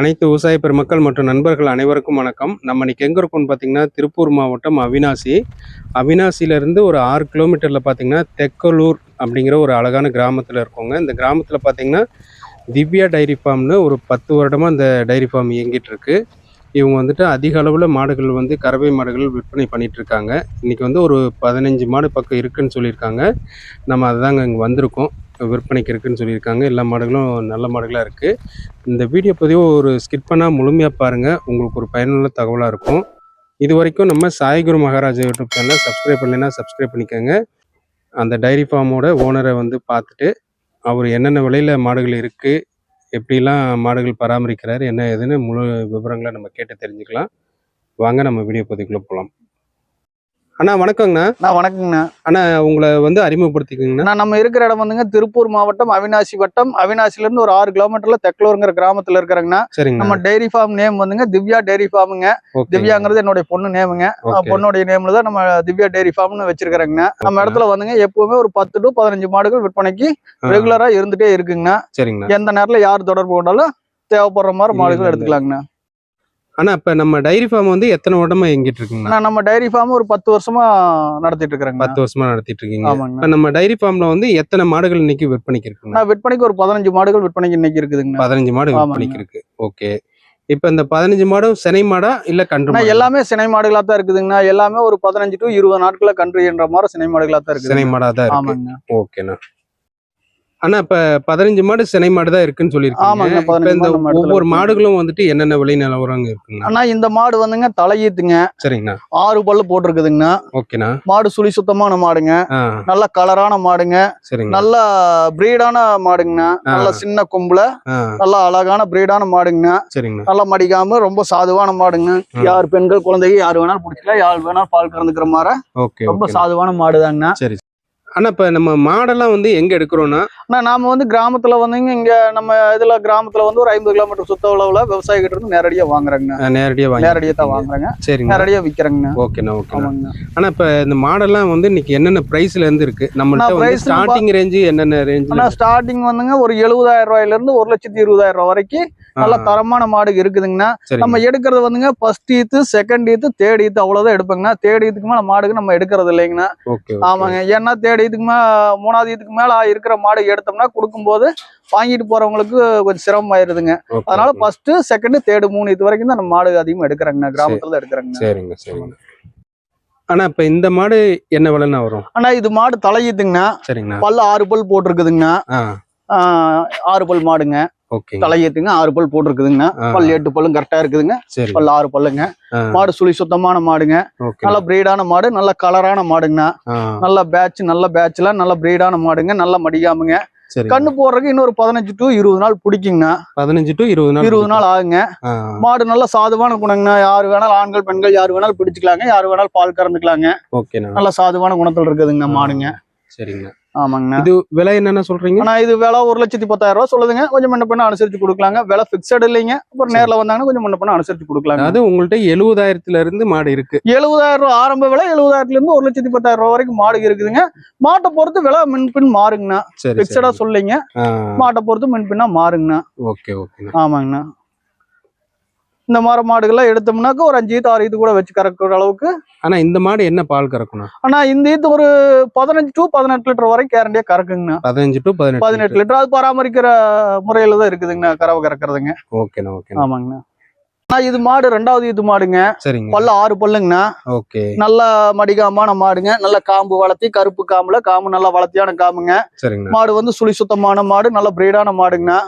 அனைத்து விவசாய பெருமக்கள் மற்றும் நண்பர்கள் அனைவருக்கும் வணக்கம். நம்ம இன்னைக்கு எங்கே இருக்கோம்னு பார்த்தீங்கன்னா திருப்பூர் மாவட்டம் அவினாசி. அவினாசியிலேருந்து ஒரு ஆறு கிலோமீட்டரில் பார்த்தீங்கன்னா தெக்கலூர் அப்படிங்கிற ஒரு அழகான கிராமத்தில் இருக்கோங்க. இந்த கிராமத்தில் பார்த்தீங்கன்னா திவ்யா டைரி ஃபார்ம்னு ஒரு பத்து வருடமாக இந்த டைரி ஃபார்ம் இயங்கிட்டுருக்கு. இவங்க வந்துட்டு அதிக அளவில் மாடுகள் வந்து கறவை மாடுகள் விற்பனை பண்ணிகிட்ருக்காங்க இருக்காங்க வந்து ஒரு பதினஞ்சு மாடு பக்கம் இருக்குதுன்னு சொல்லியிருக்காங்க. நம்ம அதுதாங்க இங்கே வந்திருக்கோம். விற்பனைக்கு இருக்குன்னு சொல்லியிருக்காங்க. எல்லா மாடுகளும் நல்ல மாடுகளாக இருக்குது இந்த வீடியோ பதிவு ஒரு ஸ்கிப் பண்ணால் முழுமையாக பாருங்கள் உங்களுக்கு ஒரு பயனுள்ள தகவலாக இருக்கும். இது வரைக்கும் நம்ம Saiguru Maharaja YouTube channel subscribe பண்ணலைன்னா சப்ஸ்கிரைப் பண்ணிக்கோங்க. அந்த டைரி ஃபார்மோட ஓனரை வந்து பார்த்துட்டு அவர் என்னென்ன விலையில் மாடுகள் இருக்குது எப்படிலாம் மாடுகள் பராமரிக்கிறார் என்ன ஏதுன்னு முழு விவரங்களை நம்ம கேட்டு தெரிஞ்சுக்கலாம். வாங்க நம்ம வீடியோ பதிவுக்குள்ளே போகலாம் அண்ணா வணக்கங்கண்ணா. நான் வணக்கங்கண்ணா. அண்ணா உங்களை வந்து அறிமுகப்படுத்திக்கோங்கண்ணா. நான் நம்ம இருக்கிற இடம் வந்துங்க திருப்பூர் மாவட்டம் அவினாசி வட்டம். அவினாசில இருந்து ஒரு ஆறு கிலோமீட்டர்ல தெக்லூருங்கிற கிராமத்துல இருக்கிறேங்கண்ணா. நம்ம சரிங்கண்ணா டெய்ரி ஃபார்ம் நேம் வந்துங்க திவ்யா டெய்ரி ஃபார்முங்க திவ்யாங்கிறது என்னுடைய பொண்ணு நேமுங்க பொண்ணுடைய நேம்ல தான் நம்ம திவ்யா டெய்ரி ஃபார்ம்னு வச்சிருக்கிறேங்கண்ணா. நம்ம. இடத்துல வந்துங்க எப்பவுமே ஒரு பத்து டு பதினஞ்சு மாடுகள் விற்பனைக்கு ரெகுலரா இருந்துட்டே இருக்குங்கண்ணா. சரிங்கண்ணா. எந்த நேரத்துல யார் தொடர்பு கொண்டாலும் தேவைப்படுற மாதிரி மாடுகள். எடுத்துக்கலாங்கண்ணா. அண்ணா இப்போ நம்ம டைரி ஃபார்ம் வந்து எத்தனை வருடமா எங்கிட்டு இருக்குங்கண்ணா நான் நம்ம டைரி ஃபார்ம் ஒரு பத்து வருஷமா நடத்திட்டு இருக்கிறேங்க. பத்து வருஷமா நடத்திட்டு இருக்கீங்க. இப்போ நம்ம டைரி ஃபார்ம்ல வந்து எத்தனை மாடுகள் இன்னைக்கு விற்பனைக்கு இருக்குங்கண்ணா நான் விற்பனைக்கு ஒரு பதினஞ்சு மாடுகள் விற்பனைக்கு இன்னைக்கு இருக்குதுங்கண்ணா பதினஞ்சு மாடு. விற்பனைக்கு இருக்கு. ஓகே. இப்போ இந்த பதினஞ்சு மாடும் சினை மாடா இல்ல கன்று ஆனா? எல்லாமே சினை மாடுகளா தான் இருக்குதுங்கண்ணா. எல்லாமே ஒரு பதினஞ்சு டு இருபது நாட்கள கன்றுன்ற மாதிரி சினை மாடுகளா தான் சினை இருக்குது மாடா தான் இருக்கு. ஓகேண்ணா. அண்ணா இப்ப பதினஞ்சு மாடு சினை மாடு தான் இருக்குன்னு சொல்லியிருக்கீங்க. ஆமாங்க, இப்ப 15 இந்த ஒவ்வொரு. மாடுகளும் வந்துட்டு என்னென்ன விலை நிலவரங்க இருக்குங்கண்ணா ஆனா இந்த மாடு வந்துங்க தலையீத்துங்க. சரிங்கண்ணா. ஆறு பல்லு போட்டிருக்குதுங்கண்ணா. ஓகேண்ணா. மாடு சுழி சுத்தமான மாடுங்க. நல்ல கலரான மாடுங்க. சரிங்கண்ணா. நல்ல பிரீடான மாடுங்கண்ணா. நல்ல சின்ன கொம்புல நல்ல அழகான பிரீடான மாடுங்கண்ணா. சரிங்கண்ணா. நல்லா மடிக்காம ரொம்ப சாதுவான மாடுங்க. யார் பெண்கள் குழந்தைங்க யார் வேணாலும் பிடிச்சிக்கலாம் யார் வேணாலும் பால் கறந்துக்கிற மாதிரி ஓகே ரொம்ப சாதுவான மாடுதாங்கண்ணா. சரி. அண்ணா இப்ப நம்ம மாடெல்லாம் வந்து எங்க எடுக்கிறோம்னா? ஆனா நாம வந்து கிராமத்துல வந்துங்க இங்க நம்ம இதுல கிராமத்துல வந்து ஒரு ஐம்பது கிலோமீட்டர் சுத்த அளவுல விவசாயிகிட்ட இருந்து நேரடியா வாங்குறேங்க அஹ், நேரடியா வாங்கி நேரடியா தான் வாங்குறேங்க. சரிங்க. நேரடியா விக்கிறேங்க ஓகேண்ணா ஓகேண்ணா ஆமாங்க ஆனா இப்ப இந்த மாடெல்லாம் வந்து இன்னைக்கு என்னென்ன பிரைஸ்ல இருந்து இருக்கு? நம்மள்ட்ட ஸ்டார்டிங் ரேஞ்சு என்னென்ன ரேஞ்சில் ஆனா ஸ்டார்டிங் வந்துங்க ஒரு எழுபதாயிரம் ரூபாயில இருந்து ஒரு லட்சத்தி இருபதாயிரம் ரூபாய் வரைக்கும் நல்ல தரமான மாடு இருக்குதுங்கண்ணா. சரி நம்ம எடுக்கிறது வந்துங்க ஃபர்ஸ்ட் ஈத்து செகண்ட் ஈத்து தேர்ட் ஈத்து அவ்வளவுதான் எடுப்பேங்கண்ணா. தேர்ட் ஈத்துக்கு மேல மாடுக்கு நம்ம எடுக்கிறது இல்லைங்கண்ணா. ஆமாங்க. ஏன்னா தேர்ட் ஈத்துக்கு மேல மூணாவது ஈத்துக்கு மேல இருக்கிற மாடு எடுத்தோம்னா கொடுக்கும்போது வாங்கிட்டு போறவங்களுக்கு கொஞ்சம் சிரமம் ஆயிருதுங்க. அதனால ஃபர்ஸ்ட் செகண்ட் தேர்டு மூணு இது வரைக்கும் தான் நம்ம மாடு அதிகமா எடுக்கிறேங்கண்ணா. கிராமத்துல தான் எடுக்கிறேங்கண்ணா. சரிங்க சரிங்க. ஆனா இப்ப இந்த மாடு என்ன விலைண்ணா வரும்? ஆனா இது மாடு தலையீத்துங்கண்ணா. சரிங்கண்ணா. பல்லு ஆறு பல் போட்டிருக்குதுங்கண்ணா. ஆறு பல் மாடுங்க. தலையீத்துங்க ஆறு பல் போட்டிருக்குதுங்கண்ணா. பல் எட்டு பல்லும் கரெக்டா இருக்குதுங்க. பல் ஆறு பல்லுங்க. மாடு சுழி சுத்தமான மாடுங்க. நல்ல பிரீடான மாடு நல்ல கலரான மாடுங்கண்ணா நல்ல பேட்ச் நல்ல பேட்ச்ல நல்ல பிரீடான மாடுங்க. நல்ல மடிக்காமுங்க சரி. கண்ணு போடுறதுக்கு இன்னொரு பதினஞ்சு டு இருபது நாள் பிடிக்குங்கண்ணா பதினஞ்சு டு இருபது நாள் இருபது நாள் ஆகுங்க. மாடு நல்ல சாதுவான குணங்கண்ணா யாரு வேணாலும் ஆண்கள் பெண்கள் யாரு வேணாலும் பிடிச்சிக்கலாங்க. யாரு வேணாலும் பால் கறந்துக்கலாங்க. நல்ல சாதுவான குணத்துல இருக்குதுங்கண்ணா மாடுங்க. சரிங்கண்ணா ஆமாங்கண்ணா. இது விலை என்னென்ன சொல்றீங்க? ஆனா இது விலை ஒரு லட்சத்தி பத்தாயிரம் ரூபாய் சொல்லுதுங்க. கொஞ்சம் முன்ன பண்ண அனுசரிச்சு கொடுக்கலாங்க. விலை பிக்சட் இல்லைங்க. அப்புறம் நேர்ல வந்தாங்கன்னா கொஞ்சம் முன்ன பண்ண அனுசரிச்சு கொடுக்கலாங்க. அதாவது உங்கள்ட்ட எழுபதாயிரத்துல இருந்து மாடு இருக்கு. எழுபதாயிரம் ரூபாய் ஆரம்ப விலை எழுபதாயிரத்துல இருந்து ஒரு லட்சத்தி பத்தாயிரம் ரூபாய் வரைக்கும் மாடு இருக்குதுங்க. மாட்டை பொறுத்து விலை முன்பின் மாறுங்கண்ணா. பிக்சடா சொல்லிங்க. மாட்டை பொறுத்து முன்பின்னா மாறுங்கண்ணா. ஓகே ஓகேண்ணா. ஆமாங்கண்ணா. இந்த மாதிரி மாடுகள்லாம் எடுத்தோம்னாக்க ஒரு அஞ்சு ஈத்து ஆறு ஈத்து கூட வச்சு கறக்குற அளவுக்கு. ஆனா இந்த மாடு என்ன பால் கறக்கணும் ஆனா இந்த ஈத்து ஒரு பதினஞ்சு டு பதினெட்டு லிட்டர் வரைக்கும் கேரண்டியா கறக்குங்கண்ணா. பதினஞ்சு டு பதினெட்டு பதினெட்டு லிட்டர். அது பராமரிக்கிற முறையில தான் இருக்குதுங்கண்ணா கறவை கறக்குறதுங்க. ஓகேண்ணா ஓகேண்ணா. ஆமாங்கண்ணா. இது மாடு ரெண்டாவது ஈத்து மாடுங்க. சரிங்க. பல்லு ஆறு பல்லுங்கண்ணா. ஓகே. நல்ல மடிகாமான மாடுங்க. நல்ல காம்பு வளர்த்தி கருப்பு காம்புல. காம்பு நல்லா வளர்த்தியான காம்புங்க. மாடு வந்து சுழி சுத்தமான மாடு நல்ல பிரீடான மாடுங்கண்ணா.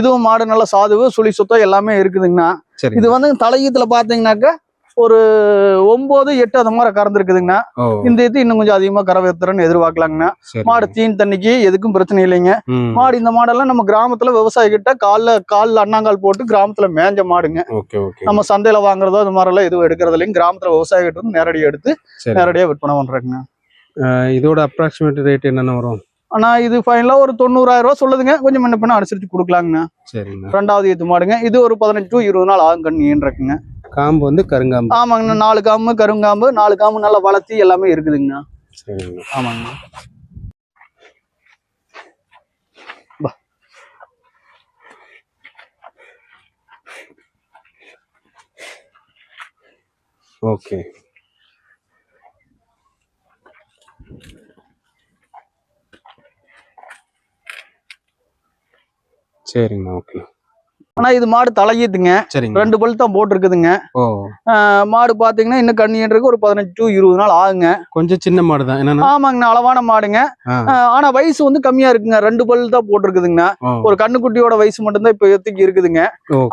இதுவும் மாடு நல்ல சாதுவு சுழி சுத்தம் எல்லாமே இருக்குதுங்கண்ணா. இது வந்து தலையீத்துல பாத்தீங்கன்னாக்க ஒரு ஒன்பது எட்டு அந்த மாதிரி கறந்துருக்குதுங்கண்ணா. இந்த இது இன்னும் கொஞ்சம் அதிகமா கறவை எத்துறன்னு எதிர்பார்க்கலாங்கண்ணா. மாடு தீன் தண்ணிக்கு எதுக்கும் பிரச்சனை இல்லைங்க. மாடு இந்த மாடெல்லாம் நம்ம கிராமத்துல விவசாயி கிட்ட கால்ல கால்ல அண்ணாங்கால் போட்டு கிராமத்துல மேஞ்ச மாடுங்க. நம்ம சந்தையில வாங்குறதோ அது மாதிரி எல்லாம் எதுவும் எடுக்கிறது இல்லைங்க. கிராமத்துல விவசாயி கிட்ட இருந்து நேரடியா எடுத்து நேரடியா விற்பனை பண்றாங்க ஆ, இதோட அப்ராக்சிமேட் ரேட் என்னென்ன வரும்? ஆனா இது ஃபைனலா ஒரு தொண்ணூறாயிரம் ரூபாய் சொல்லுதுங்க. கொஞ்சம் முன்ன பின்ன அனுசரிச்சு கொடுக்கலாங்கண்ணா. ரெண்டாவது ஈத்து மாடுங்க. இது ஒரு பதினஞ்சு டு இருபது நாள் ஆகும் கண்ணு ஈன்றக்குங்க காம்பு வந்து கருங்காம்பு. ஆமாங்கண்ணா நாலு காம்பு கருங்காம்பு நாலு காம்பு நல்லா வளர்த்தி எல்லாமே இருக்குதுங்கண்ணா. சரிங்கண்ணா. ஆமாங்கண்ணா. ஓகே. சரிங்கண்ணா ஓகே ஆனா இது மாடு தலையீத்துங்க ரெண்டு பல் தான் போட்டிருக்குதுங்க. மாடு பாத்தீங்கன்னா இன்னும் கண்ணியன்றதுக்கு ஒரு பதினஞ்சு டு இருபது நாள் ஆகுங்க. கொஞ்சம் சின்ன மாடு தான். ஆமாங்கண்ணா அளவான மாடுங்க. ஆனா வயசு வந்து கம்மியா இருக்குங்க. ரெண்டு பல் தான் போட்டிருக்குதுங்கண்ணா. ஒரு கண்ணுக்குட்டியோட வயசு மட்டும்தான் இப்ப எத்திக்கு இருக்குதுங்க.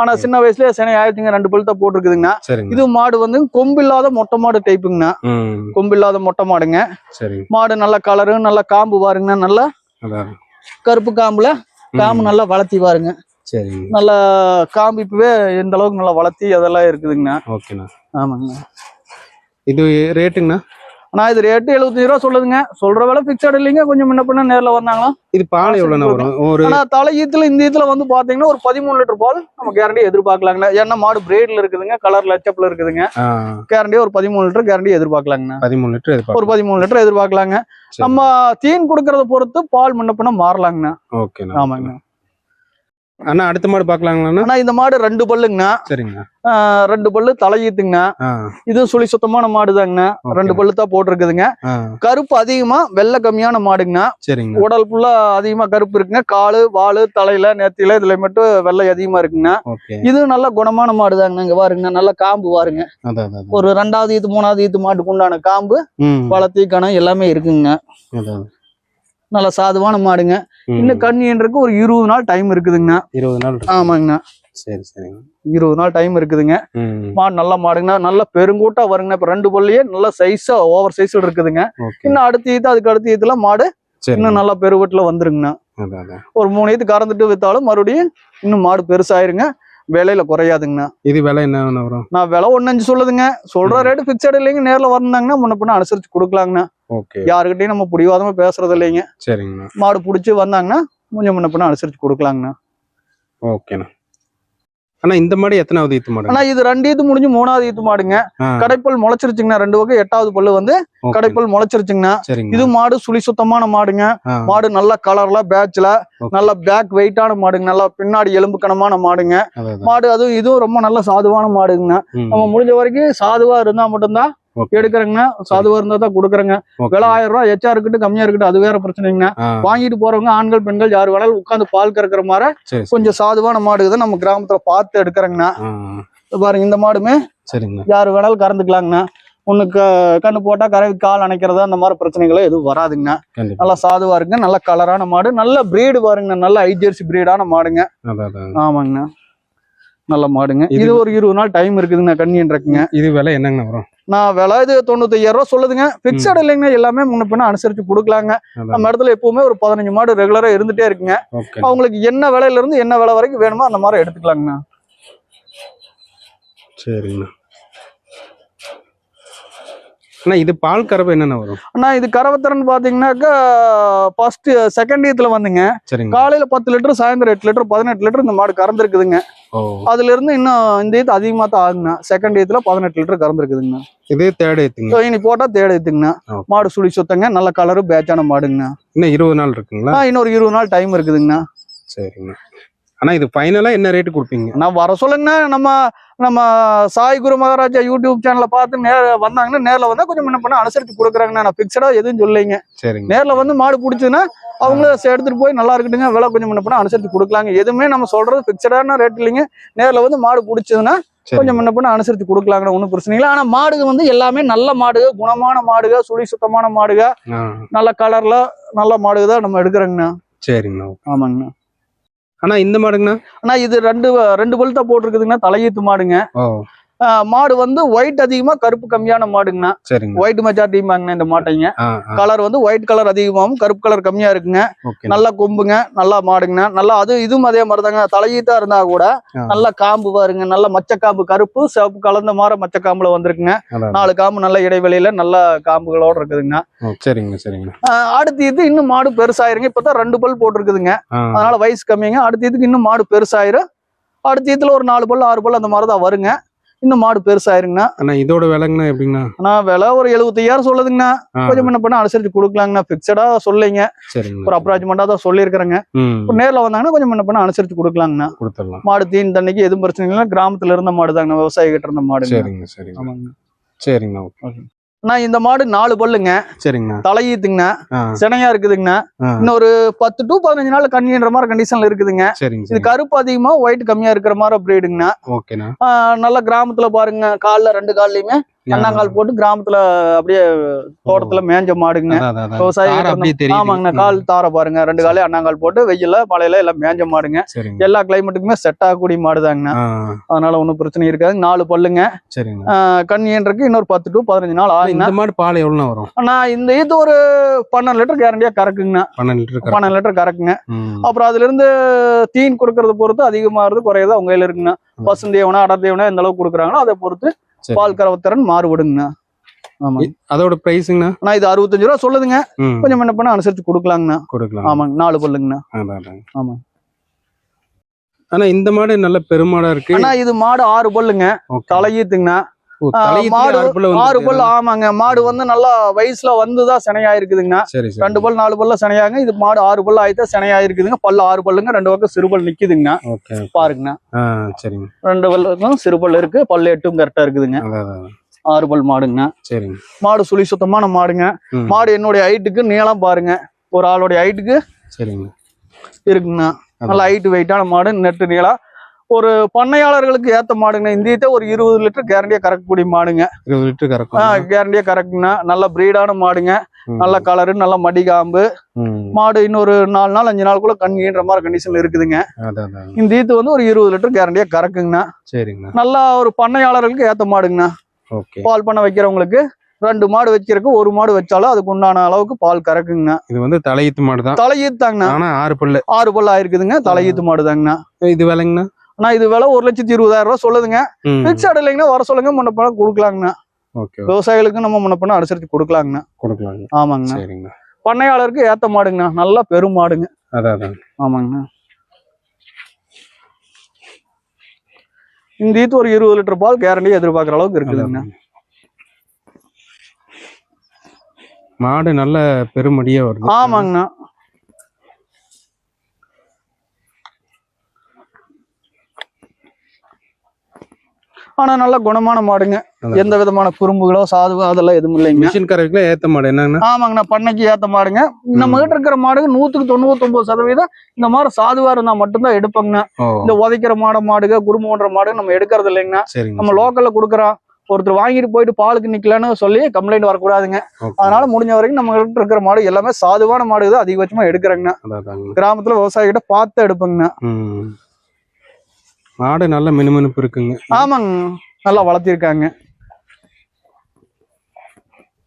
ஆனா சின்ன வயசுல சினை ஆயிடுச்சுங்க ரெண்டு பல் தான் போட்டிருக்குதுங்கண்ணா. இது மாடு வந்து கொம்பில்லாத மொட்டை மாடு டைப்புங்கண்ணா. ம். கொம்பில்லாத மொட்டை மாடுங்க. மாடு நல்ல கலரு நல்ல காம்பு பாருங்கண்ணா நல்ல கருப்பு காம்புல காம்பு நல்லா வளர்த்தி பாருங்க. சரிங்க நல்ல காம்பு இப்பவே எந்த அளவுக்கு நல்லா வளர்த்தி அதெல்லாம் இருக்குதுங்கண்ணா. ஓகேண்ணா. ஆமாங்கண்ணா. இது ரேட்டுங்கண்ணா? ஆனா இது ரேட்டு எழுபத்தஞ்சு ரூபா சொல்லுதுங்க. சொல்ற விலை பிக்சட் இல்லைங்க. கொஞ்சம் முன்ன பின்ன நேர்ல வந்தாங்களா? இது பால் எவ்வளோண்ணா வரும்? ஒரு ஆனா தலை ஈத்துல இந்த ஈத்துல வந்து பாத்தீங்கன்னா ஒரு பதிமூணு லிட்டர் பால் நம்ம கேரண்டி எதிர்பார்க்கலாங்கண்ணா. ஏன்னா மாடு பிரேட்ல இருக்குதுங்க. கலர் லட்சப்ல இருக்குதுங்க. கேரண்டி ஒரு பதிமூணு லிட்டர் கேரண்டி எதிர்பார்க்கலாங்கண்ணா. பதிமூணு லிட்டர் ஒரு பதிமூணு லிட்டர் எதிர்பார்க்கலாங்க. சரி. நம்ம தீன் கொடுக்கறத பொறுத்து பால் முன்ன பின்ன மாறலாங்கண்ணா. ஓகேண்ணா. ஆமாங்கண்ணா. அண்ணா அடுத்த மாடு பார்க்கலாங்களாண்ணா? ஆனா இந்த மாடு ரெண்டு பல்லுங்கண்ணா. சரிங்கண்ணா. ரெண்டு பல்லு தலையீத்துங்கண்ணா. ஆ. இது சுழி சுத்தமான மாடுதாங்கண்ணா. ரெண்டு பல்லு தான் போட்டிருக்குதுங்க. கருப்பு அதிகமா வெள்ளை கம்மியான மாடுங்கண்ணா. சரிங்கண்ணா. உடல் ஃபுல்லா அதிகமா கருப்பு இருக்குங்க. காலு வாலு தலையில நேத்தியில இதுல மட்டும் வெள்ளை அதிகமா இருக்குங்க ஓகே. இது நல்ல குணமான மாடுதாங்க இங்க பாருங்க நல்ல காம்பு பாருங்க அதான் ஒரு ரெண்டாவது ஈத்து மூணாவது ஈத்து மாட்டுக்கு உண்டான காம்பு வளர்த்தி கணம் எல்லாமே இருக்குங்க அதான். நல்ல சாதுவான மாடுங்க. இன்னும் கண்ணின்றதுக்கு ஒரு இருபது நாள் டைம் இருக்குதுங்கண்ணா இருபது நாள். ஆமாங்கண்ணா சரி சரிங்க. இருபது நாள் டைம் இருக்குதுங்க. மாடு நல்ல மாடுங்கண்ணா நல்ல பெருங்கூட்டா வருங்கண்ணா இப்ப ரெண்டு பல்லையே நல்ல சைஸா ஓவர் சைஸ்ல இருக்குதுங்க. இன்னும் அடுத்த ஈத்து அதுக்கு அடுத்த ஈத்துல மாடு இன்னும் நல்லா பெருவீட்டுல வந்துருங்கண்ணா ஒரு மூணு ஈத்து கறந்துட்டு வித்தாலும் மறுபடியும் இன்னும் மாடு பெருசாயிருங்க. விலையில குறையாதுங்கண்ணா இது விலை என்ன வரும்? நான் விலை ஒன்னஞ்சு சொல்லுதுங்க. சொல்ற. ரேட்டு பிக்சட் இல்லைங்க. நேர்ல வந்தாங்கன்னா முன்ன பின்ன அனுசரிச்சு கொடுக்கலாங்கண்ணா யாருக்கிட்டையும் நம்ம பிடிவாதமா பேசுறது இல்லைங்க. சரிங்கண்ணா. மாடு பிடிச்சி வந்தாங்கன்னா கொஞ்சம் முன்ன பின்ன அனுசரிச்சு கொடுக்கலாங்கண்ணா. ஓகேண்ணா. அண்ணா இந்த மாடு எத்தனாவது ஈத்து மாடு ஆனா இது ரெண்டு ஈத்து முடிஞ்சு மூணாவது ஈத்து மாடுங்க. கடைப்பல் முளைச்சிருச்சுங்கண்ணா ரெண்டு வகை எட்டாவது பல்லு வந்து. கடைப்பல் முளைச்சிருச்சுங்கண்ணா. இது மாடு சுழி சுத்தமான மாடுங்க. மாடு நல்ல கலர்ல பேட்ச்ல. நல்ல பேக் வெயிட்டான மாடுங்க. நல்லா பின்னாடி எலும்புக்கணமான மாடுங்க. மாடு அதுவும் இதுவும் ரொம்ப நல்ல சாதுவான மாடுங்கண்ணா. நம்ம முடிஞ்ச வரைக்கும் சாதுவா இருந்தா மட்டும்தான் ஓகே. எடுக்கிறேங்கண்ணா சாதுவா இருந்தா தான் கொடுக்குறேங்க. விலை ஆயிரம் ரூபாய் எச்சா இருக்கட்டும் கம்மியா இருக்கட்டும் அது வேற பிரச்சனைங்கண்ணா வாங்கிட்டு போறவங்க ஆண்கள் பெண்கள் யார் வேணாலும் உட்காந்து பால் கறக்குற மாதிரி. கொஞ்சம் சாதுவான மாடு தான் நம்ம கிராமத்துல பார்த்து எடுக்கிறேங்கண்ணா இது பாருங்க இந்த மாடுமே சரிங்கண்ணா யார் வேணாலும் கறந்துக்கலாங்கண்ணா ஒண்ணு க- கண்ணு போட்டா கரை கால் அணைக்கிறது அந்த மாதிரி பிரச்சனைகளும் எதுவும் வராதுங்கண்ணா கண்டிப்பா. நல்லா சாதுவா இருக்குங்க நல்ல கலரான மாடு நல்ல பிரீடு பாருங்கண்ணா நல்ல ஐஜெர்சி பிரீடான மாடுங்க. ஆமாங்கண்ணா நல்ல மாடுங்க. இது- இது ஒரு இருபது நாள் டைம் இருக்குதுங்கண்ணா கண்ணின்றக்குங்க இது விலை என்னங்கண்ணா வரும் நான் விலை இது தொண்ணூத்தையாயிரம் ரூபா சொல்லுதுங்க. பிக்சட் இல்லைங்க. எல்லாமே முன்ன பின்ன அனுசரிச்சு கொடுக்கலாங்க. நம்ம இடத்துல எப்பவுமே ஒரு பதினஞ்சு மாடு ரெகுலரா இருந்துட்டே இருக்குங்க. அவங்களுக்கு என்ன விலையில இருந்து என்ன விலை வரைக்கும் வேணுமோ அந்த மாதிரி எடுத்துக்கலாங்கண்ணா. சரிங்கண்ணா. அண்ணா இது பால் கறவை என்னண்ணா வரும்? ஆனா இது கறவைத்திறன் பாத்தீங்கன்னாக்கா ஃபர்ஸ்ட் செகண்ட் இயத்துல வந்துங்க. காலையில பத்து லிட்டர் சாயந்தரம் எட்டு லிட்டர் பதினெட்டு லிட்டர் இந்த மாடு கறந்துருக்குதுங்க. அதுல இருந்து இன்னும் இந்த ஈத்து அதிகமா தான் ஆகுங்கண்ணா செகண்ட் இயத்துல பதினெட்டு லிட்டர் கறந்துருக்குதுங்கண்ணா. இதே தேர்ட் ஏத்துங்க So, இனி போட்டா தேட ஏத்துங்கண்ணா ஓகே. மாடு சுழி சுத்தங்க நல்ல கலரு பேட்சான மாடுங்கண்ணா. இன்னும் இருபது நாள் இருக்குங்களா? இன்னொரு இருபது நாள் டைம் இருக்குதுங்கண்ணா. சரிங்கண்ணா. அண்ணா இது ஃபைனலா என்ன ரேட்டு கொடுப்பீங்க? நான் வர சொல்லுங்கண்ணா நம்ம நம்ம சாய் குரு மகாராஜா யூடியூப் சேனலை பார்த்து நேர வந்தாங்கன்னா நேர்ல வந்தா கொஞ்சம் முன்ன பண்ண அனுசரிச்சு கொடுக்குறாங்கண்ணா. நான் பிக்சடா எதுவும் சொல்லிங்க சரிங்க. நேர்ல வந்து மாடு பிடிச்சதுன்னா அவங்கள எடுத்துட்டு போய் நல்லா இருக்கட்டுங்க. விலை கொஞ்சம் முன்ன பண்ண அனுசரிச்சு கொடுக்கலாங்க. எதுவுமே நம்ம சொல்றது பிக்சடான ரேட் இல்லைங்க. நேர்ல வந்து மாடு பிடிச்சதுன்னா கொஞ்சம் முன்ன பண்ண அனுசரிச்சு கொடுக்கலாங்கண்ணா. ஒன்றும் பிரச்சனை இல்லை. ஆனா மாடுக வந்து எல்லாமே நல்ல மாடுக குணமான மாடுக சுழி சுத்தமான மாடுக நல்ல கலர்ல நல்ல மாடுக தான் நம்ம எடுக்கிறோங்கண்ணா. சரிங்கண்ணா. ஆமாங்கண்ணா. அண்ணா இந்த மாடுங்கண்ணா? ஆனா இது ரெண்டு ரெண்டு பல் தான் போட்டிருக்குதுங்கண்ணா தலையீத்து மாடுங்க. மாடு வந்து ஒயிட் அதிகமா கருப்பு கம்மியான மாடுங்கண்ணா. சரிங்க. ஒயிட் மெஜாரிட்டிமாங்கண்ணா இந்த மாட்டைங்க. கலர் வந்து ஒயிட் கலர் அதிகமாகவும் கருப்பு கலர் கம்மியா இருக்குங்க. நல்ல கொம்புங்க நல்லா மாடுங்கண்ணா. நல்லா அது இதுவும் அதே மாதிரி தாங்க தலையீத்தா இருந்தா கூட. நல்ல காம்பு பாருங்க நல்ல மச்சக்காம்பு கருப்பு சிவப்பு கலந்த மாதிரி மச்சக்காம்புல வந்திருக்குங்க. அதான் நாலு காம்பு நல்ல இடைவெளியில நல்ல காம்புகளோட இருக்குதுங்க சரிங்க சரிங்கண்ணா. ஆஹ் அடுத்த இது இன்னும் மாடு பெருசாயிருங்க. இப்பதான் ரெண்டு பல் போட்டிருக்குதுங்க. அதனால வயசு கம்மிங்க. அடுத்த இதுக்கு இன்னும் மாடு பெருசாயிரும். அடுத்த இதுல ஒரு நாலு பல் ஆறு பல் அந்த மாதிரி தான் வருங்க. இன்னும் மாடு பெருசாயிருங்கண்ணா. அண்ணா இதோட விலைங்கண்ணா எப்படிங்கண்ணா? ஆனா விலை ஒரு எழுபத்தையாயிரம் சொல்லுதுங்கண்ணா. கொஞ்சம் முன்ன பண்ண அனுசரிச்சு கொடுக்கலாங்கண்ணா. பிக்சடா சொல்லிங்க. ஒரு அப்ராச்மெண்டா தான் சொல்லியிருக்கிறேங்க. இப்போ நேர்ல வந்தாங்கன்னா கொஞ்சம் முன்ன பண்ண அனுசரிச்சு கொடுக்கலாங்கண்ணா. கொடுத்துடலாம். மாடு தீன் தண்ணிக்கு எதுவும் பிரச்சனை இல்லை கிராமத்துல இருந்த மாடு தாங்க விவசாயி கிட்ட இருந்த மாடுங்க. சரிங்க சரிங்க ஆமாங்க. சரிங்கண்ணா ஓகே. நான் இந்த மாடு நாலு பல்லுங்க. சரிங்கண்ணா. தலையீத்துங்கண்ணா. சினையா இருக்குதுங்கண்ணா. இன்னொரு பத்து டு பதினஞ்சு நாள் கண்ணின்ற மாதிரி கண்டிஷன்ல இருக்குதுங்க. சரிங்க இது கருப்பு அதிகமா ஒயிட் கம்மியா இருக்கிற மாதிரி பிரீடுங்கண்ணா நல்ல கிராமத்துல பாருங்க கால்ல ரெண்டு கால்லயுமே அண்ணாங்கால் போட்டு கிராமத்துல அப்படியே தோட்டத்துல மேஞ்ச மாடுங்க. அதான், அதான், அதான். விவசாயி தார் அப்படியே தெரியுது. ஆமாங்கண்ணா. கால் தார பாருங்க. ரெண்டு காலையும் அண்ணாங்கால் போட்டு வெயில்ல மழையில எல்லாம் மேஞ்ச மாடுங்க. எல்லா கிளைமேட்டுக்குமே செட் ஆகக்கூடிய மாடுதாங்கண்ணா. அதனால ஒன்றும் பிரச்சனை இருக்காது நாலு பல்லுங்க. சரிங்க. கண்ணியன்றக்கு இன்னொரு பத்து டு பதினஞ்சு நாள் ஆகுங்கண்ணா இந்த மாடு பால் எவ்வளோண்ணா வரும்? ஆனா இந்த இது ஒரு பன்னெண்டு லிட்டர் கேரண்டியா கறக்குங்கண்ணா. பன்னெண்டு லிட்டர். பன்னெண்டு லிட்டர் கறக்குங்க. அப்புறம் அதுல இருந்து தீன் கொடுக்கறத பொறுத்து அதிகமாகிறது குறையது அவங்க கையில இருக்குங்கண்ணா. பசுந்தேவனா அடர்தேவனா எந்த அளவுக்கு கொடுக்குறாங்களோ அதை பொறுத்து. பால் கறவத்திறன் மாறுபடுங்கண்ணா. ஆமா அதோட பிரைஸுங்கண்ணா நான் இது அறுபத்தஞ்சு ரூபா சொல்லுதுங்க. கொஞ்சம் என்ன பண்ண அனுசரிச்சு கொடுக்கலாங்கண்ணா. கொடுக்கலாம். ஆமாங்க நாலு பல்லுங்கண்ணா. அதான், அதான். ஆமா. ஆனா இந்த மாடு நல்ல பெருமாடா இருக்கு. ஆனா இது மாடு ஆறு பல்லுங்க. தலையீத்துங்கண்ணா. மாடு ஆறு. பல் ஆமாங்க. மாடு வந்து நல்லா வயசுல வந்துதான் சினையா சரி ரெண்டு பல் நாலு பல்ல சினையாங்க இது மாடு ஆறு பல்ல ஆயிட்டா சினையா இருக்குதுங்க பல்லு ஆறு பல்லுங்க ரெண்டு பக்கம் சிறுபல் பாருங்கண்ணா ஆ சரிங்க. ரெண்டு பல்லுக்கும் சிறுபல் இருக்கு பல்லு எட்டும் கரெக்டா இருக்குதுங்க. ஆறு பல் மாடுங்கண்ணா சரிங்க. மாடு சுழி சுத்தமான மாடுங்க. மாடு என்னுடைய ஹைட்டுக்கு நீளம் பாருங்க. ஒரு ஆளுடைய ஹைட்டுக்கு சரிங்க. இருக்குங்கண்ணா. நல்ல ஹைட்டு வெயிட்டான மாடு நெட்டு நீளம். ஒரு பண்ணையாளர்களுக்கு ஏத்த மாடுங்க இந்த ஒரு இருபது லிட்டர் கேரண்டியா கறக்கக்கூடிய மாடுங்க. இருபது லிட்டர் கறக்கும். கேரண்டியா கறக்குங்கண்ணா நல்ல பிரீடான மாடுங்க. நல்ல கலரு நல்ல மடிகாம்பு. மாடு இன்னொரு நாலு நாள் அஞ்சு நாளுக்குள்ள கண்ணின்ற மாதிரி கண்டிஷன்ல இருக்குதுங்க. இந்த ஈத்து வந்து ஒரு இருபது லிட்டர் கேரண்டியா கறக்குங்கண்ணா. சரிங்கண்ணா. நல்லா ஒரு பண்ணையாளர்களுக்கு ஏத்த மாடுங்கண்ணா. பால் பண்ண வைக்கிறவங்களுக்கு ரெண்டு மாடு வைக்கிறதுக்கு ஒரு மாடு வச்சாலும் அதுக்கு உண்டான அளவுக்கு பால் கறக்குங்கண்ணா. இது வந்து தலையீத்து மாடு தான் தலையீத்தாங்கண்ணா ஆனா ஆறு பல்லு. ஆறு பல் ஆயிருக்குதுங்க. தலையீத்து மாடுதாங்கண்ணா. இது விலைங்கண்ணா? ஆனா இது விலை ஒரு லட்சத்தி இருபதாயிரம் ரூபாய் சொல்லுதுங்க. ம். பிக்சட் இல்லைங்கன்னா வர சொல்லுங்க முன்ன பண்ண கொடுக்கலாங்கண்ணா. விவசாயிகளுக்கு நம்ம முன்ன பண்ண அனுசரிச்சு கொடுக்கலாங்கண்ணா. கொடுக்கலாங்க. ஆமாங்கண்ணா. சரிங்கண்ணா. பண்ணையாளருக்கு ஏத்த மாடுங்கண்ணா. நல்லா பெரும் மாடுங்க. அதான் ஆமாங்கண்ணா. இந்த ஈத்து ஒரு இருபது லிட்டர் பால் கேரண்டி எதிர்பார்க்குற அளவுக்கு இருக்குதுங்கண்ணா. மாடு நல்ல பெருமடியா வருது. ஆமாங்கண்ணா. ஆனா நல்ல குணமான மாடுங்க. எந்த விதமான குறும்புகளோ சாதுவோ அதெல்லாம் எதுவும் இல்லைங்க. மிஷின் கரைக்குள்ள ஏத்த மாடு என்னங்கண்ணா? ஆமாங்கண்ணா பண்ணைக்கு ஏத்த மாடுங்க. நம்ம கிட்ட இருக்கிற மாடுங்க நூத்துக்கு தொண்ணூத்தொன்பது சதவீதம் இந்த மாதிரி சாதுவா இருந்தா மட்டும்தான் எடுப்பாங்கண்ணா. இந்த உதைக்கிற மாடு மாடுக குறும்பு பண்ற மாடு நம்ம எடுக்கிறது இல்லைங்கண்ணா. நம்ம லோக்கல்ல கொடுக்குறோம். ஒருத்தர் வாங்கிட்டு போயிட்டு பாலுக்கு நிக்கலன்னு சொல்லி கம்ப்ளைண்ட் வரக்கூடாதுங்க. அதனால முடிஞ்ச வரைக்கும் நம்ம கிட்ட இருக்கிற மாடு எல்லாமே சாதுவான மாடு தான் அதிகபட்சமா எடுக்கிறேங்கண்ணா. கிராமத்துல விவசாயி கிட்ட பார்த்து எடுப்பேங்கண்ணா. மாடு நல்ல மினுமினுப்பு இருக்குங்க. ஆமாங்க. நல்லா வளர்த்திருக்காங்க.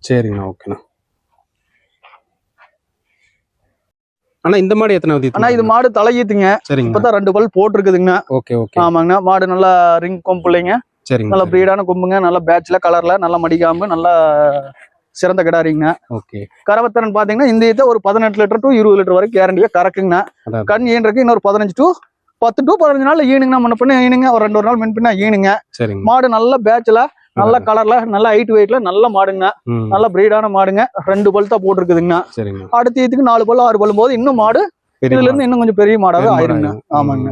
சரிங்கண்ணா ஓகேண்ணா. அண்ணா இந்த மாடு எத்தனாவது ஆனா இது மாடு தலையீத்துங்க. சரிங்கண்ணா. இப்பதான் ரெண்டு பல் போட்டிருக்குதுங்கண்ணா. Okay okay. ஆமாங்கண்ணா. மாடு நல்லா ரிங் கொம்புலைங்க சரிங்க நல்ல பிரீடான கொம்புங்க. நல்ல பேட்ச்ல கலர்ல நல்ல மடிகாம்பு நல்ல சிறந்த கிடாரிங்கண்ணா ஓகே. கரவத்திறன் பாத்தீங்கன்னா இந்த இதை ஒரு பதினெட்டு லிட்டர் டு இருபது லிட்டர் வரைக்கும் கேரண்டியா கறக்குங்கண்ணா. கண் ஈன்றக்கு இன்னொரு பதினஞ்சு டு பத்து டு பதினஞ்சு நாள்ல ஈனுங்கண்ணா முன்ன பின்ன ஈனுங்க ஒரு ரெண்டு ஒரு நாள் மின் பின்ன ஈனுங்க. மாடு நல்ல பேட்ச்ல நல்ல கலர்ல நல்ல ஹைட் வெயிட்ல நல்ல மாடுங்க. நல்ல பிரீடான மாடுங்க. ரெண்டு பல் தான் போட்டிருக்குதுங்கண்ணா சரிங்க. அடுத்த இதுக்கு நாலு பல் ஆறு பல்லும் போது இன்னும் மாடு இதுல இருந்து இன்னும் கொஞ்சம் பெரிய மாடாவே மாடாயிரும். ஆமாங்க.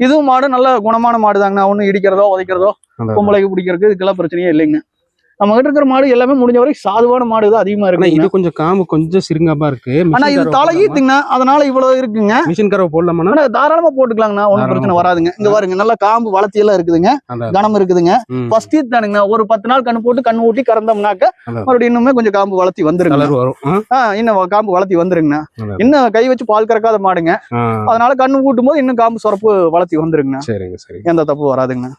இதுவும் மாடு நல்ல குணமான மாடு தாங்கண்ணா ஒன்னும் இடிக்கிறதோ உதைக்கிறதோ. பொம்பளைக்கு பிடிக்கிறதுக்கு இதுக்கெல்லாம் பிரச்சனையே இல்லைங்க. நம்ம கிட்ட இருக்கிற மாடு எல்லாமே முடிஞ்ச வரைக்கும் சாதுவான மாடு தான் அதிகமா ஆனா இருக்கு இது கொஞ்சம் காம்பு கொஞ்சம் சிறுங்காப்பா இருக்கு. ஆனா இது தலையீத்துங்கண்ணா அதனால இவ்வளவு இருக்குங்க. மிஷின் கரவை போடலாமாண்ணா? ஆனா தாராளமா போட்டுக்கலாங்கண்ணா. ஒன்றும் தாராளமா பிரச்சனை வராதுங்க. இங்க பாருங்க நல்ல காம்பு வளர்த்தி எல்லாம் இருக்குதுங்க. கனம் இருக்குதுங்க. ஃபர்ஸ்ட் தானுங்கண்ணா. ஒரு பத்து நாள் கண்ணு போட்டு கண்ணு ஊட்டி கறந்தோம்னாக்க. மறுபடியும் இன்னுமே கொஞ்சம் காம்பு வளர்த்தி வந்துருங்க. வரும். இன்னும் காம்பு வளர்த்தி வந்துருங்கண்ணா. இன்னும் கை வச்சு பால் கறக்காத மாடுங்க. அதனால கண்ணு ஊட்டும் போது இன்னும் காம்பு சுரப்பு வளர்த்தி வந்துருங்கண்ணா. சரிங்க சரிங்க. எந்த தப்பு வராதுங்கண்ணா.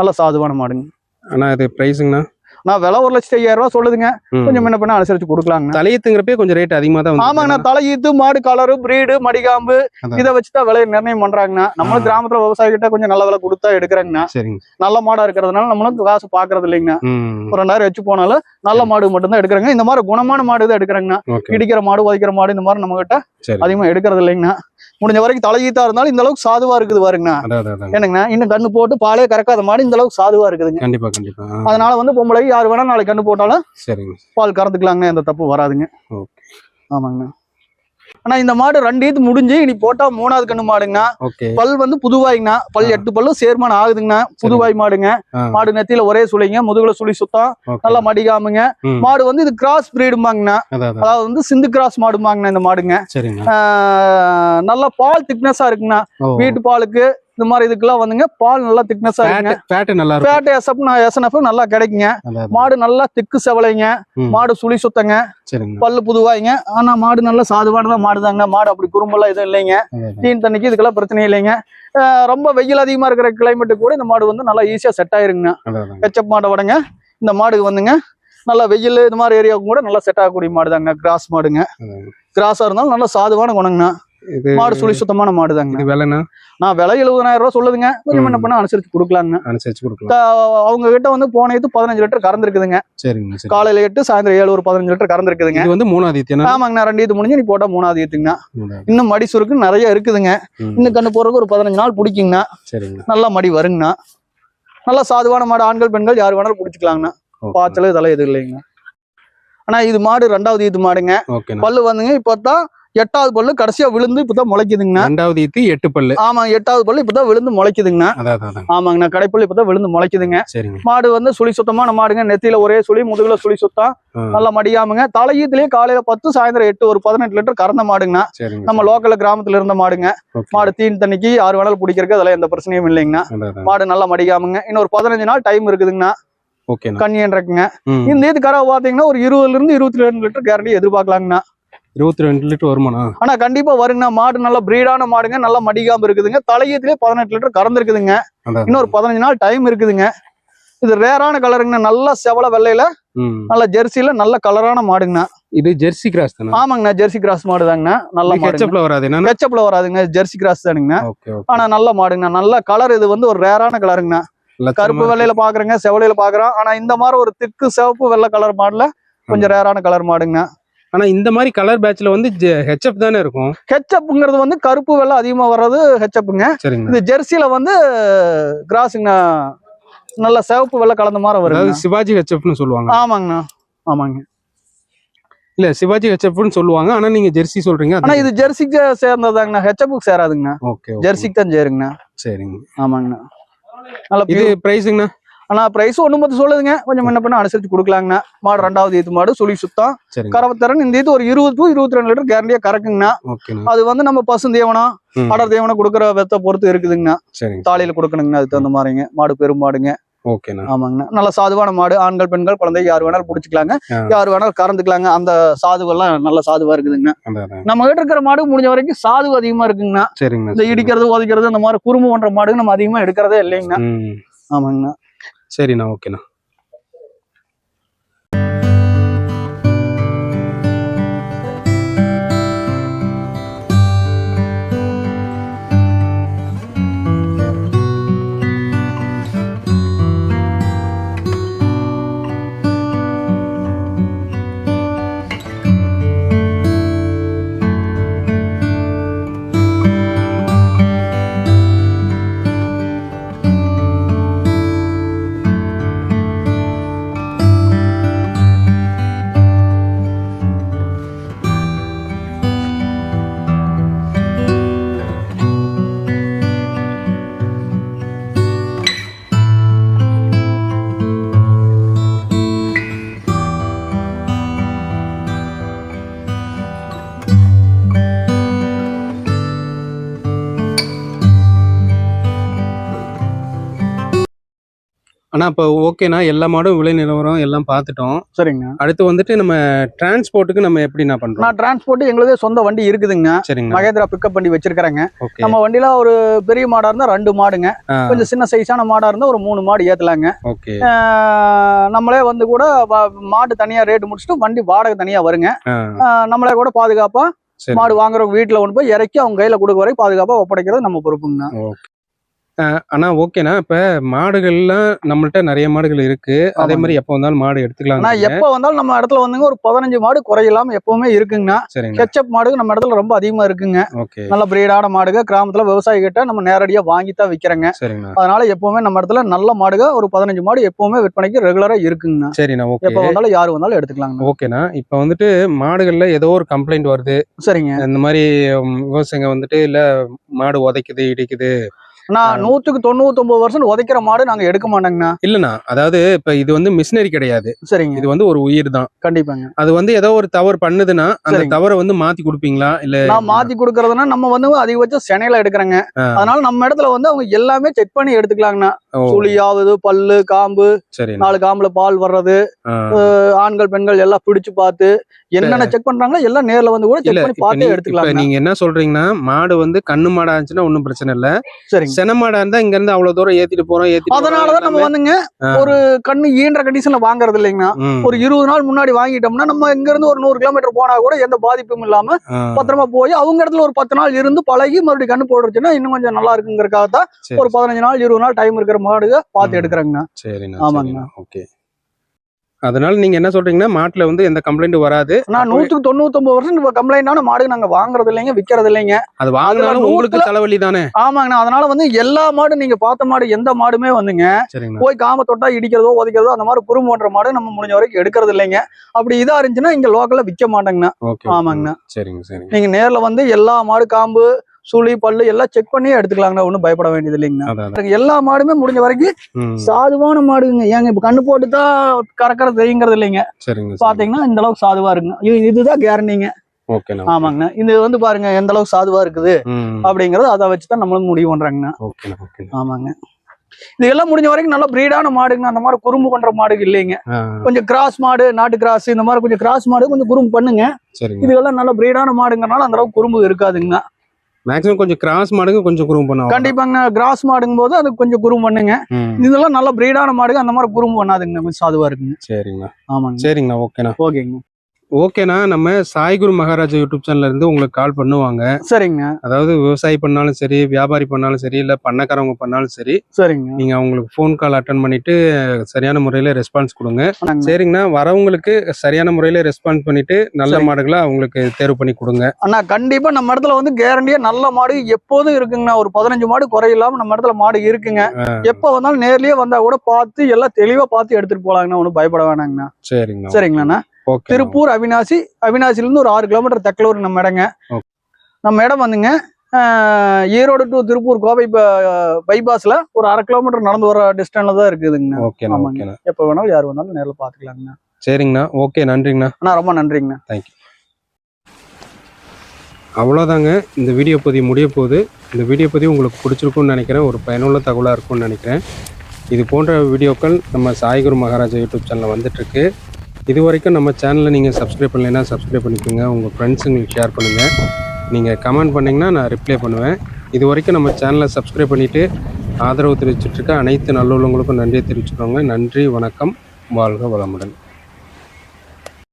நல்ல சாதுவான மாடுங்க. அண்ணா இது பிரைஸுங்கண்ணா நான் விலை ஒரு லட்சத்தி ஐயாயிரம் ரூபாய் சொல்லுதுங்க. கொஞ்சம் முன்ன பின்ன அனுசரிச்சு கொடுக்கலாங்கண்ணா. தலையத்துங்கிறப்பே கொஞ்சம் ரேட் அதிகமா தான் ஆமாங்கண்ணா தலையீத்து மாடு கலரு பிரீடு மடிகாம்பு. இதை வச்சுதான் விலையை நிர்ணயம் பண்றாங்கண்ணா. நம்ம. கிராமத்துல விவசாயி கிட்ட கொஞ்சம் நல்ல விலை கொடுத்தா எடுக்கிறாங்கண்ணா. நல்ல மாடா இருக்கிறதுனால நம்மளும் காசு பாக்குறது இல்லைங்கண்ணா. ஒரு ரெண்டாயிரம் வச்சு போனாலும் நல்ல மாடு மட்டும் தான் எடுக்கிறாங்க. இந்த மாதிரி குணமான மாடு தான் எடுக்கிறாங்கண்ணா. இடிக்கிற மாடு உதைக்கிற மாடு இந்த மாதிரி நம்ம கிட்ட அதிகமா எடுக்கிறது இல்லைங்கண்ணா. முடிஞ்ச வரைக்கும் தலையீத்தா இருந்தாலும் இந்த அளவுக்கு சாதுவா இருக்குது பாருங்கண்ணா. என்னங்கண்ணா இன்னும் கண்ணு போட்டு பாலே கறக்காத மாடு இந்த அளவுக்கு சாதுவா இருக்குதுங்க. கண்டிப்பா கண்டிப்பா. அதனால வந்து பொம்பளைக்கு யார் வேணா நாளைக்கு கண்ணு போட்டாலும் சரிங்க. பால் கறந்துக்கலாங்கண்ணா எந்த தப்பு வராதுங்க. ஓகே. ஆமாங்கண்ணா. ஆனா இந்த மாடு ரெண்டு ஈத்து முடிஞ்சு இனி போட்டா மூணாவது கண்ணு மாடுங்கண்ணா. பல் வந்து புதுவாய்ங்கண்ணா. பல். எட்டு பல்லும் சேர்மானம் ஆகுதுங்கண்ணா. புதுவாய் மாடுங்க. மாடு நெத்தியில ஒரே சுழிங்க முதுகுல சுழி சுத்தம். நல்லா மடிக்காமுங்க. மாடு வந்து இது கிராஸ் பிரீடுமாங்கண்ணா. அதாவது வந்து சிந்து கிராஸ் மாடுமாங்கண்ணா இந்த மாடுங்க. நல்ல பால் திக்னஸா இருக்குண்ணா ஓ. வீட்டு பாலுக்கு இந்த மாதிரி இதுக்கெல்லாம் வந்துங்க பால் நல்லா திக்னஸா இருக்குங்க. ஃபேட் எஸ்எஃப் எஸ்என்எஃப் நல்லா கிடைக்குங்க. மாடு நல்லா திக்கு செவலைங்க. மாடு சுழி சுத்தங்க. பல்லு புதுவாய்ங்க. ஆனா மாடு நல்லா சாதுவானதா மாடுதாங்க. மாடு அப்படி குறும்பெல்லாம் எதுவும் இல்லைங்க. தீன். தண்ணிக்கு இதுக்கெல்லாம் பிரச்சனை இல்லைங்க. ரொம்ப வெயில் அதிகமா இருக்கிற கிளைமேட்டு கூட இந்த மாடு வந்து நல்லா ஈஸியா செட் ஆயிருங்க. கெச்சப் மாடை விடங்க. இந்த மாடு வந்துங்க நல்லா வெயில் இது மாதிரி ஏரியாவுக்கு கூட நல்லா செட் ஆகக்கூடிய மாடுதாங்க. கிராஸ் மாடுங்க. கிராஸா இருந்தாலும் நல்லா சாதுவான குணங்கண்ணா மாடு சுழி சுத்தமான மாடுதாங்க. இது விலைனா? நான் விலை எழுபதாயிரம் ரூபாய் சொல்லுதுங்க. கொஞ்சம். என்ன பண்ண அனுசரிச்சு கொடுக்கலாங்க. அனுசரிச்சு கொடுக்கலாம். அவங்க கிட்ட வந்து போன இது பதினஞ்சு லிட்டர் கறந்துருக்குதுங்க சரிங்க சரி காலையில எட்டு சாயந்தரம் ஏழு ஒரு பதினஞ்சு லிட்டர் கறந்துருக்குதுங்க இது வந்து மூணாவது ஈத்தியனா ஆமாங்கண்ணா ரெண்டு இது முடிஞ்சு நீ போட்டா மூணாவது ஈத்துங்கண்ணா. இன்னும் மடி சுருக்கு நிறைய இருக்குதுங்க. இன்னும் கண்ணு போறதுக்கு ஒரு பதினஞ்சு நாள் பிடிக்குங்கண்ணா. சரிங்க. நல்லா மடி வருங்கண்ணா. நல்லா சாதுவான மாடு ஆண்கள் பெண்கள் யார் வேணாலும் பிடிச்சிக்கலாங்கண்ணா. பாய்ச்சல் இதெல்லாம் எதுவும் இல்லைங்கண்ணா. ஆனா இது மாடு ரெண்டாவது ஈத்து மாடுங்க. பல்லு வந்துங்க இப்பதான் எட்டாவது பல்லு கடைசியா விழுந்து இப்பதான் முளைக்குதுங்கண்ணா. ரெண்டாவது ஈத்து எட்டு பல்லு. ஆமா எட்டாவது பல்லு இப்பதான் விழுந்து முளைக்குதுங்கண்ணா. ஆமாங்கண்ணா கடைப்பல்லு இப்பதான் விழுந்து முளைக்குதுங்க. மாடு வந்து சுழி சுத்தமான மாடுங்க. நெத்தியில ஒரே சுழி முதுகுல சுழி சுத்தம். நல்லா மடியாமுங்க. தலையீத்துலயே காலையில பத்து சாயந்தரம் எட்டு ஒரு பதினெட்டு லிட்டர் கறந்த மாடுங்கண்ணா. நம்ம லோக்கல்ல கிராமத்துல இருந்த மாடுங்க. மாடு தீன் தண்ணிக்கு யார் வேணாலும் பிடிக்கிறதுக்கு அதெல்லாம் எந்த பிரச்சனையும் இல்லைங்கண்ணா. மாடு நல்லா மடிக்காமுங்க இன்னொரு பதினஞ்சு நாள் டைம் இருக்குதுங்கண்ணா. கண்ணியன் இருக்குங்க. இந்த இது கறவை பாத்தீங்கன்னா ஒரு இருபதுல இருந்து இருபத்தி ரெண்டு லிட்டர் கேரண்டி எதிர்பார்க்கலாங்கண்ணா. இருபத்தி ரெண்டு லிட்டர் வருமாண்ணா? ஆனா கண்டிப்பா வருங்கண்ணா. மாடு நல்ல பிரீடான மாடுங்க. நல்லா மடிக்காம இருக்குதுங்க. தலையீத்துலயே பதினெட்டு லிட்டர் கறந்துருக்குதுங்க. இன்னொரு பதினஞ்சு நாள் டைம் இருக்குதுங்க. இது ரேரான கலருங்கண்ணா நல்லா செவல வெள்ளையில. நல்ல ஜெர்சில நல்ல கலரான மாடுங்கண்ணா. இது ஜெர்சி கிராஸ் தானே? ஆமாங்கண்ணா. ஜெர்சி கிராஸ் மாடு தாங்கண்ணா நல்ல ஹெச்எப்ல வராது ஹெச்எப்ல வராதுங்க. ஜெர்சி கிராஸ் தானுங்கண்ணா. ஆனா நல்ல மாடுங்கண்ணா. நல்ல கலர் இது வந்து ஒரு ரேரான கலருங்கண்ணா கருப்பு. வெள்ளையில பாக்குறேங்க. செவலையில பாக்குறோம். ஆனா இந்த மாதிரி ஒரு திக்கு சிவப்பு வெள்ளை கலர் மாடுல கொஞ்சம் ரேரான கலர் மாடுங்கண்ணா. ஆனா இந்த மாதிரி கலர் பேட்ச்ல வந்து ஹெச்எப் தானே இருக்கும். ஹெச்எப்ங்கிறது வந்து கருப்பு வெள்ளை அதிகமா வர்றது ஹெச்எப்புங்க சரிங்க. இது ஜெர்சில வந்து கிராஸுங்கண்ணா நல்ல சிவப்பு வெள்ளை கலந்த மாதிரி வருங்க. சிவாஜி ஹெச்எப்னு சொல்லுவாங்க. ஆமாங்கண்ணா. ஆமாங்க. இல்ல சிவாஜி ஹெச்எப்னு சொல்லுவாங்க. ஆனா நீங்க ஜெர்சி சொல்றீங்க ஆனா இது ஜெர்சிக்கு சேர்ந்ததாங்கண்ணா. ஹெச்எப்புக்கு சேராதுங்கண்ணா. ஓகே ஜெர்சிக்கு தான் சேருங்கண்ணா. சரிங்க. ஆமாங்கண்ணா. நல்ல இது பிரைஸுங்கண்ணா ஆனா பிரைஸ் ஒண்ணு பத்து சொல்லுதுங்க. கொஞ்சம் என்ன பண்ண அனுசரிச்சு கொடுக்கலாங்கண்ணா. மாடு ரெண்டாவது ஈத்து மாடு சுழி சுத்தம். சரிங்க. கறவைத்திறன் இந்த இது ஒரு இருபது டு இருபத்தி ரெண்டு லிட்டர் கேரண்டியா கறக்குங்கண்ணா. அது வந்து நம்ம பசு தீவனம். அடர் தீவனம் கொடுக்குற வெத்த பொறுத்து இருக்குதுங்கண்ணா. சரிங்க. தாலியில கொடுக்கணுங்கண்ணா அதுக்கு தகுந்த மாதிரிங்க. மாடு பெரும் மாடுங்க. ஓகேண்ணா. ஆமாங்கண்ணா. நல்ல சாதுவான மாடு. ஆண்கள் பெண்கள் குழந்தை யார் வேணாலும் பிடிச்சிக்கலாங்க. யார் வேணாலும் கறந்துக்கலாங்க. அந்த சாதுவெல்லாம் நல்ல சாதுவா இருக்குதுங்கண்ணா. நம்ம கிட்ட இருக்கிற மாடு முடிஞ்ச வரைக்கும் சாது அதிகமா இருக்குங்கண்ணா. சரிங்கண்ணா இந்த சரிங்க. இடிக்கிறது உதைக்கிறது இந்த மாதிரி குறும்பு பண்ற மாடு நம்ம அதிகமா எடுக்கிறதே இல்லைங்கண்ணா. ஆமாங்கண்ணா. சரிண்ணா ஓகேண்ணா. அண்ணா இப்போ ஓகேண்ணா எல்லா மாடும் விலை நிலவரம் எல்லாம் பார்த்துட்டோம். சரிங்கண்ணா அடுத்து வந்துட்டு நம்ம டிரான்ஸ்போர்ட்டுக்கு நம்ம எப்படிண்ணா பண்றோம்? நான் டிரான்ஸ்போர்ட் எங்களுதே சொந்த வண்டி இருக்குதுங்க. சரிங்கண்ணா மகேந்திரா பிக்கப் வண்டி வச்சிருக்கிறேங்க. நம்ம வண்டியில ஒரு பெரிய மாடா இருந்தா ரெண்டு மாடுங்க. கொஞ்சம் சின்ன சைஸான மாடா இருந்தா ஒரு மூணு மாடு ஏத்தலாங்க. நம்மளே வந்து கூட மாடு தனியா ரேட் முடிச்சுட்டு வண்டி வாடகை தனியா வருங்க. நம்மளே கூட பாதுகாப்பா மாடு வாங்குறவங்க வீட்டுல கொண்டு போய் இறக்கி அவங்க கையில கொடுக்க வரை பாதுகாப்பா ஒப்படைக்கிறது நம்ம பொறுப்புங்கண்ணா ஓகே. ஆனா ஓகேண்ணா. இப்ப மாடுகள்லாம் நம்மள்ட்ட நிறைய மாடுகள் இருக்கு. அதே. மாதிரி எப்போ வந்தாலும் மாடு எடுத்துக்கலாம் எப்ப வந்தாலும் நம்ம இடத்துல வந்துங்க ஒரு பதினஞ்சு மாடு குறையில்லாம எப்பவுமே இருக்குங்கண்ணா. கெச்சப் மாடு நம்ம இடத்துல ரொம்ப அதிகமா இருக்குங்க. நல்ல பிரீடான மாடுக கிராமத்துல விவசாயி கிட்ட நம்ம நேரடியா வாங்கி தான் விக்கிறோங்க அதனால எப்பவுமே நம்ம இடத்துல நல்ல மாடுக ஒரு பதினஞ்சு மாடு எப்பவுமே விற்பனைக்கு ரெகுலரா இருக்குங்கண்ணா. சரிண்ணா ஓகே. எப்ப வந்தாலும் யாரு வந்தாலும் எடுத்துக்கலாங்க ஓகேண்ணா. இப்போ வந்துட்டு மாடுகள்ல ஏதோ ஒரு கம்ப்ளைண்ட் வருது. சரிங்க. இந்த மாதிரி விவசாயிங்க வந்துட்டு இல்ல மாடு உதைக்குது இடிக்குது. நான் நூத்துக்கு தொண்ணூத்தி ஒன்பது வருஷம் உதைக்கிற மாடு நாங்க எடுக்க மாட்டோங்கண்ணா. இல்லண்ணா அதாவது இப்ப இது வந்து மிஷினரி கிடையாது. சரிங்க. இது வந்து ஒரு உயிர் தான் கண்டிப்பாங்க. அது வந்து ஏதோ ஒரு தவறு பண்ணுதுன்னா அந்த. தவறை வந்து மாத்தி கொடுப்பீங்களா? இல்ல நான் மாத்தி கொடுக்கறதுன்னா நம்ம வந்து அதிகபட்சம் சென்னையில எடுக்கிறேங்க. அதனால நம்ம இடத்துல வந்து அவங்க எல்லாமே செக் பண்ணி எடுத்துக்கலாங்கண்ணா. சுழியாவது பல்லு காம்பு நாலு காம்புல பால் வர்றது. ஆண்கள் பெண்கள் எல்லாம் பிடிச்சு பார்த்து என்னென்ன செக் பண்றாங்களோ எல்லாம் நேர்ல வந்து கூட செக் பண்ணி பார்த்து எடுத்துக்கலாம் நீங்க என்ன சொல்றீங்கன்னா மாடு வந்து கண்ணு மாடா இருந்துச்சுன்னா ஒண்ணும் பிரச்சனை இல்ல. சரிங்க. சென மாடா இருந்தா இங்க இருந்து அவ்வளவு தூரம் ஏத்திட்டு போறோம் ஏத்திட்டு அதனாலதான் நம்ம வந்துங்க. ஒரு கண்ணு ஈன்ற கண்டிஷன்ல வாங்குறது இல்லைங்கண்ணா. ம், ஒரு இருபது நாள் முன்னாடி வாங்கிட்டோம்னா நம்ம இங்க இருந்து ஒரு நூறு கிலோமீட்டர் போனா கூட எந்த பாதிப்பும் இல்லாம பத்திரமா போய் அவங்க இடத்துல ஒரு பத்து நாள் இருந்து பழகி மறுபடியும் கண்ணு போடுச்சுன்னா இன்னும் கொஞ்சம் நல்லா இருக்குங்கிறக்காக தான் ஒரு பதினஞ்சு நாள் இருபது நாள் டைம் இருக்கிற மாடுக பார்த்து. எடுக்கிறேங்கண்ணா. சரிண்ணா ஆமாங்க. சரிண்ணா ஓகே. அதனால நீங்க என்ன சொல்றீங்கன்னா மாட்டுல வந்து எந்த கம்ப்ளைண்ட் வராது. நான் நூத்துக்கு தொண்ணூத்தி ஒன்பது வருஷம் கம்ப்ளைண்டான மாடு நாங்க வாங்குறது இல்லைங்க விக்கிறது இல்லைங்க. அது வாங்கினாலும் உங்களுக்கு தலைவலி தானே? ஆமாங்கண்ணா. அதனால வந்து எல்லா மாடும் நீங்க பார்த்த மாடு எந்த மாடுமே வந்துங்க போய் காம தொட்டா இடிக்கிறதோ உதைக்கிறதோ அந்த மாதிரி குறும்பு பண்ற மாடு நம்ம முடிஞ்ச வரைக்கும் எடுக்கிறது இல்லைங்க. அப்படி இதா இருந்துச்சுன்னா இங்க லோக்கல்ல விற்க மாட்டேங்கண்ணா. ஆமாங்கண்ணா. சரிங்க சரிங்க. நீங்க நேர்ல வந்து எல்லா மாடு காம்பு சுழி பல்லு எல்லாம் செக் பண்ணியே எடுத்துக்கலாங்கண்ணா. ஒன்றும் பயப்பட வேண்டியது இல்லைங்கண்ணா. எல்லா மாடுமே முடிஞ்ச வரைக்கும் சாதுவான மாடுங்க. ஏங்க இப்ப கண்ணு போட்டு தான் கறக்கிறது தெரியுங்கிறது இல்லைங்க. பாத்தீங்கன்னா இந்த அளவுக்கு சாதுவா இருக்குங்க. இது- இதுதான் கேரண்டிங்க ஆமாங்கண்ணா. இது வந்து பாருங்க எந்த அளவுக்கு சாதுவா இருக்குது அப்படிங்கறது அதை வச்சு தான் நம்மளும் முடிவு பண்றாங்கண்ணா. ஆமாங்க. இதெல்லாம் முடிஞ்ச வரைக்கும் நல்ல பிரீடான மாடுங்க அந்த மாதிரி குறும்பு பண்ற மாடுக்கு இல்லைங்க. கொஞ்சம் கிராஸ் மாடு நாட்டு கிராஸ் இந்த மாதிரி கொஞ்சம் கிராஸ் மாடு கொஞ்சம் குறும்பு பண்ணுங்க. இதுவெல்லாம் நல்ல பிரீடான மாடுங்கறனால அந்த அளவுக்கு குறும்பு இருக்காதுங்க மேக்ஸிமம் கொஞ்சம் கிராஸ் மாடுங்க கொஞ்சம் குறும் பண்ணுவோம் கண்டிப்பாங்க கிராஸ் மாடுங்கும் போது அது கொஞ்சம் குறும்பு பண்ணுங்க. இதெல்லாம் நல்ல பிரீடான மாடுங்க அந்த மாதிரி குறும்பு பண்ணாதுங்க கொஞ்சம் சாதுவா இருக்குங்க. சரிங்கண்ணா ஆமாங்க. சரிங்கண்ணா ஓகேண்ணா. ஓகேங்க. ஓகேண்ணா நம்ம சாய்குரு மகாராஜா யூடியூப் சேனல்ல இருந்து உங்களுக்கு கால் பண்ணுவாங்க. சரிங்க. அதாவது விவசாயி பண்ணாலும் சரி வியாபாரி பண்ணாலும் சரி இல்ல பண்ணக்காரவங்க பண்ணாலும் சரி சரிங்க. நீங்க அவங்களுக்கு ஃபோன் கால் அட்டன் பண்ணிட்டு சரியான முறையில ரெஸ்பான்ஸ் கொடுங்க. சரிங்கண்ணா வரவங்களுக்கு சரியான முறையில ரெஸ்பான்ஸ் பண்ணிட்டு நல்ல. மாடுகளை அவங்களுக்கு தேர்வு பண்ணி கொடுங்க. அண்ணா கண்டிப்பா நம்ம இடத்துல வந்து கேரண்டியா நல்ல மாடு எப்போதும் இருக்குங்கண்ணா. ஒரு பதினஞ்சு மாடு குறையில்லாம நம்ம இடத்துல மாடு இருக்குங்க. எப்ப வந்தாலும் நேர்லயே வந்தா கூட பார்த்து எல்லாம் தெளிவா பார்த்து எடுத்துட்டு போலாங்கண்ணா. ஒன்றும் பயப்பட வேணாங்கண்ணா. சரிங்கண்ணா. சரிங்களாண்ணா. திருப்பூர் அவினாசி அவினாசில இருந்து ஒரு ஆறு கிலோமீட்டர் தெக்கலூர் நம்ம இடங்க. நம்ம இடம் வந்துங்க. ஈரோடு டு திருப்பூர் கோவை பைபாஸ்ல ஒரு அரை கிலோமீட்டர் நடந்து வர டிஸ்டன்ஸ்ல தான் இருக்குதுங்கண்ணா ஓகேண்ணா. ஓகேண்ணா எப்ப வேணாலும் யார் வந்தாலும் நேரில் பாத்துக்கலாங்கண்ணா சரிங்கண்ணா. ஓகே நன்றிங்கண்ணா. அண்ணா ரொம்ப நன்றிங்கண்ணா. அவ்வளோதாங்க. இந்த வீடியோ பதிவு முடிய போகுது. இந்த வீடியோ பதிவு உங்களுக்கு பிடிச்சிருக்கும்னு நினைக்கிறேன். ஒரு பயனுள்ள தகவலாக இருக்கும்னு நினைக்கிறேன். இது போன்ற வீடியோக்கள் நம்ம சாய்குரு மகாராஜா யூடியூப் சேனலில் வந்துட்டுருக்கு இது வரைக்கும் நம்ம சேனலை நீங்கள் சப்ஸ்கிரைப் பண்ணலைன்னா சப்ஸ்கிரைப் பண்ணிக்கோங்க. உங்கள் ஃப்ரெண்ட்ஸுங்களுக்கு ஷேர் பண்ணுங்கள் நீங்கள் கமெண்ட் பண்ணிங்கன்னா நான் ரிப்ளை பண்ணுவேன். இது வரைக்கும் நம்ம சேனலை சப்ஸ்கிரைப் பண்ணிவிட்டு ஆதரவு தெரிவிச்சிட்ருக்க அனைத்து நல்லுள்ளவங்களுக்கும் நன்றியை தெரிவிச்சுக்கோங்க. நன்றி வணக்கம். வாழ்க வளமுடன்.